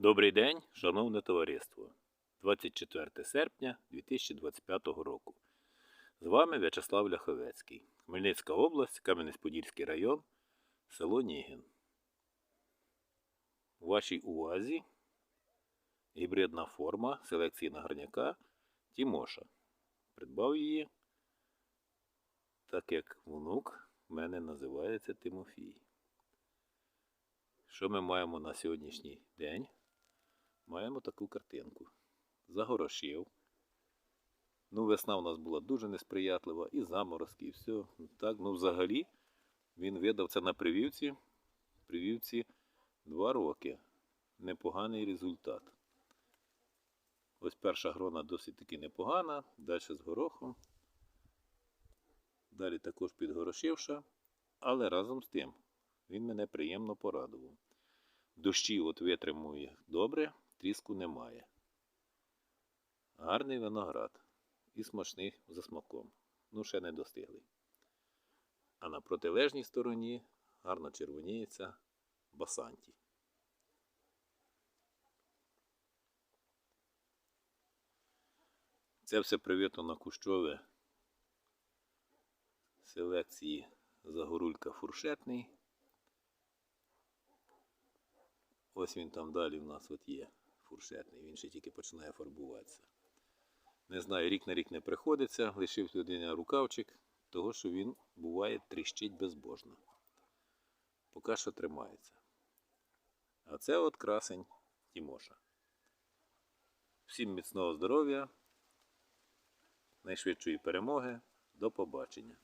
Добрий день, шановне товариство. 24 серпня 2025 року. З вами В'ячеслав Ляховецький. Хмельницька область, Кам'янець-Подільський район, село Нігін. У вашій увазі гібридна форма селекції нагорняка Тімоша. Придбав її, так як внук в мене називається Тимофій. Що ми маємо на сьогоднішній день? Маємо таку картинку. Загорошив. Ну, весна у нас була дуже несприятлива, і заморозки, і все. Так, ну взагалі він видав це на привівці. Привівці два роки. Непоганий результат. Ось перша грона досить таки непогана, далі з горохом. Далі також підгорошивша, але разом з тим він мене приємно порадував. Дощі от витримує добре, тріску немає. Гарний виноград і смачний за смаком. Ну, ще не достиглий. А на протилежній стороні гарно червоніється басанті. Це все привито на кущове селекції Загорулька фуршетний. Ось він там далі в нас от є фуршетний, він ще тільки починає фарбуватися. Не знаю, рік на рік не приходиться, лишив людині рукавчик, того що він буває тріщить безбожно. Поки що тримається. А це от красень Тімоша. Всім міцного здоров'я, найшвидшої перемоги. До побачення.